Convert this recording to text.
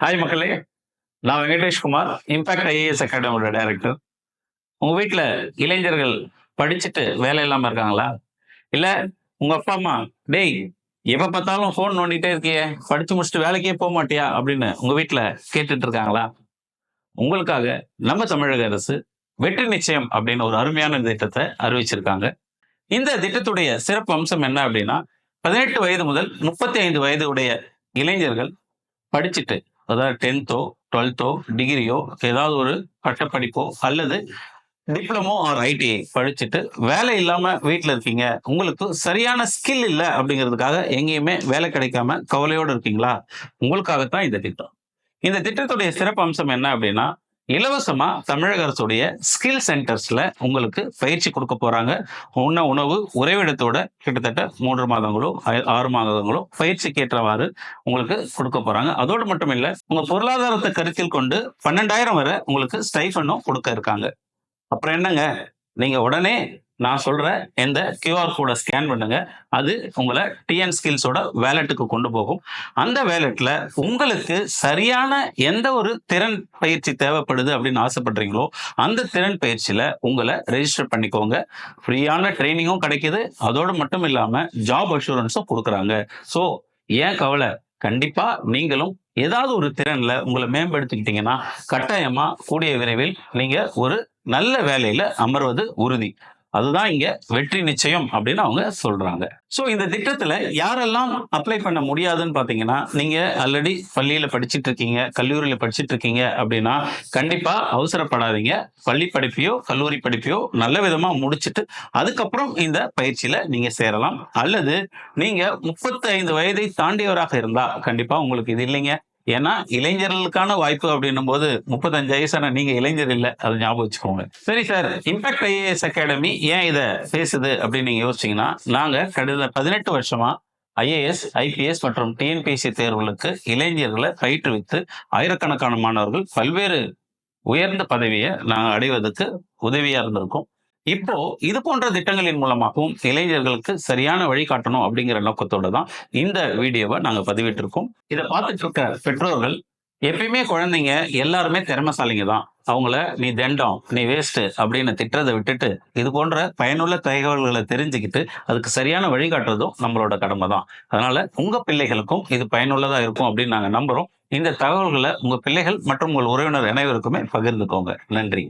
Hi மக்களே. நான் Venkatesh Kumar impact IAS அகாடமியோட டைரக்டர் உங்க வீட்டில் இளைஞர்கள் படிச்சுட்டு வேலை இல்லாமல் இருக்காங்களா? இல்லை உங்க அப்பா அம்மா டேய் எப்போ பார்த்தாலும் ஃபோன் நோண்டிகிட்டே இருக்கியே படிச்சு முடிச்சுட்டு வேலைக்கே போக மாட்டியா? அப்படின்னு உங்க வீட்டில் கேட்டுட்டு இருக்காங்களா? உங்களுக்காக நம்ம தமிழக அரசு வெற்றி நிச்சயம் அப்படின்னு ஒரு அருமையான திட்டத்தை அறிவிச்சிருக்காங்க. இந்த திட்டத்துடைய சிறப்பு அம்சம் என்ன அப்படின்னா பதினெட்டு வயது முதல் முப்பத்தி ஐந்து வயது உடைய இளைஞர்கள் படிச்சுட்டு அதாவது டென்த்தோ டுவெல்த்தோ டிகிரியோ ஏதாவது ஒரு பட்டப்படிப்போ அல்லது டிப்ளமோ ஆர் ஐடிஐ படிச்சுட்டு வேலை இல்லாம வீட்டில் இருக்கீங்க. உங்களுக்கு சரியான ஸ்கில் இல்லை அப்படிங்கிறதுக்காக எங்கேயுமே வேலை கிடைக்காம கவலையோடு இருக்கீங்களா? உங்களுக்காகத்தான் இந்த திட்டம். இந்த திட்டத்துடைய சிறப்பு அம்சம் என்ன அப்படின்னா இலவசமாக தமிழக அரசுடைய ஸ்கில் சென்டர்ஸில் உங்களுக்கு பயிற்சி கொடுக்க போகிறாங்க உண்ண உணவு உறைவிடத்தோட கிட்டத்தட்ட மூன்று மாதங்களோ ஆறு மாதங்களோ பயிற்சிக்கு ஏற்றவாறு உங்களுக்கு கொடுக்க போகிறாங்க அதோடு மட்டும் இல்லை உங்கள் பொருளாதாரத்தை கருத்தில் கொண்டு பன்னெண்டாயிரம் வரை உங்களுக்கு ஸ்டைஃபனும் கொடுக்க இருக்காங்க. அப்புறம் என்னங்க? நீங்கள் உடனே நான் சொல்ற இந்த கியூஆர் கோடை ஸ்கேன் பண்ணுங்க. அது உங்களை டிஎன் ஸ்கில்ஸோட வேலெட்டுக்கு கொண்டு போகும். அந்த வேலெட்ல உங்களுக்கு சரியான எந்த ஒரு திறன் பயிற்சி தேவைப்படுது அப்படின்னு ஆசைப்படுறீங்களோ அந்த திறன் பயிற்சியில உங்களை ரெஜிஸ்டர் பண்ணிக்கோங்க. ஃப்ரீயான ட்ரைனிங்கும் கிடைக்குது. அதோடு மட்டும் இல்லாம ஜாப் அஷூரன்ஸும் கொடுக்குறாங்க. ஸோ ஏன் கவலை? கண்டிப்பா நீங்களும் ஏதாவது ஒரு திறன்ல உங்களை மேம்படுத்திக்கிட்டீங்கன்னா கட்டாயமா கூடிய விரைவில் நீங்க ஒரு நல்ல வேலையில அமர்வது உறுதி. அதுதான் இங்க வெற்றி நிச்சயம் அப்படின்னு அவங்க சொல்றாங்க. ஸோ இந்த திட்டத்துல யாரெல்லாம் அப்ளை பண்ண முடியாதுன்னு பாத்தீங்கன்னா நீங்க ஆல்ரெடி பள்ளியில படிச்சிட்டு இருக்கீங்க கல்லூரியில படிச்சிட்டு இருக்கீங்க அப்படின்னா கண்டிப்பா அவசரப்படாதீங்க. பள்ளி படிப்பையோ கல்லூரி படிப்பையோ நல்ல விதமா முடிச்சிட்டு அதுக்கப்புறம் இந்த பயிற்சியில நீங்க சேரலாம். அல்லது நீங்க முப்பத்தி ஐந்து வயதை தாண்டியவராக இருந்தா கண்டிப்பா உங்களுக்கு இது இல்லைங்க. ஏன்னா இளைஞர்களுக்கான வாய்ப்பு அப்படின்னும் போது முப்பத்தஞ்சு வயசான நீங்க இளைஞர் இல்லை அதை ஞாபகம் வச்சுக்கோங்க. சரி சார் இம்பாக்ட் ஐஏஎஸ் அகாடமி ஏன் இதை பேசுது அப்படின்னு நீங்க யோசிச்சீங்கன்னா நாங்க கடந்த பதினெட்டு வருஷமா ஐஏஎஸ் ஐபிஎஸ் மற்றும் டிஎன்பிஎஸ்சி தேர்வுகளுக்கு இளைஞர்களை பயிற்றுவித்து ஆயிரக்கணக்கான மாணவர்கள் பல்வேறு உயர்ந்த பதவியை நாங்கள் அடைவதற்கு உதவியாக இருந்திருக்கோம். இப்போ இது போன்ற திட்டங்களின் மூலமாகவும் இளைஞர்களுக்கு சரியான வழிகாட்டணும் அப்படிங்கிற நோக்கத்தோட தான் இந்த வீடியோவை நாங்கள் பதிவிட்டிருக்கோம். இதை பார்த்துட்டு இருக்க பெற்றோர்கள் எப்பயுமே குழந்தைங்க எல்லாருமே திறமைசாலிங்க தான். அவங்கள நீ தண்டம் நீ வேஸ்ட்டு அப்படின்னு திட்டுறதை விட்டுட்டு இது போன்ற பயனுள்ள தகவல்களை தெரிஞ்சுக்கிட்டு அதுக்கு சரியான வழிகாட்டுறதும் நம்மளோட கடமை தான். அதனால உங்கள் பிள்ளைகளுக்கும் இது பயனுள்ளதாக இருக்கும் அப்படின்னு நாங்கள் நம்புகிறோம் இந்த தகவல்களை உங்கள் பிள்ளைகள் மற்றும் உங்கள் உறவினர் அனைவருக்குமே பகிர்ந்துக்கோங்க. நன்றி.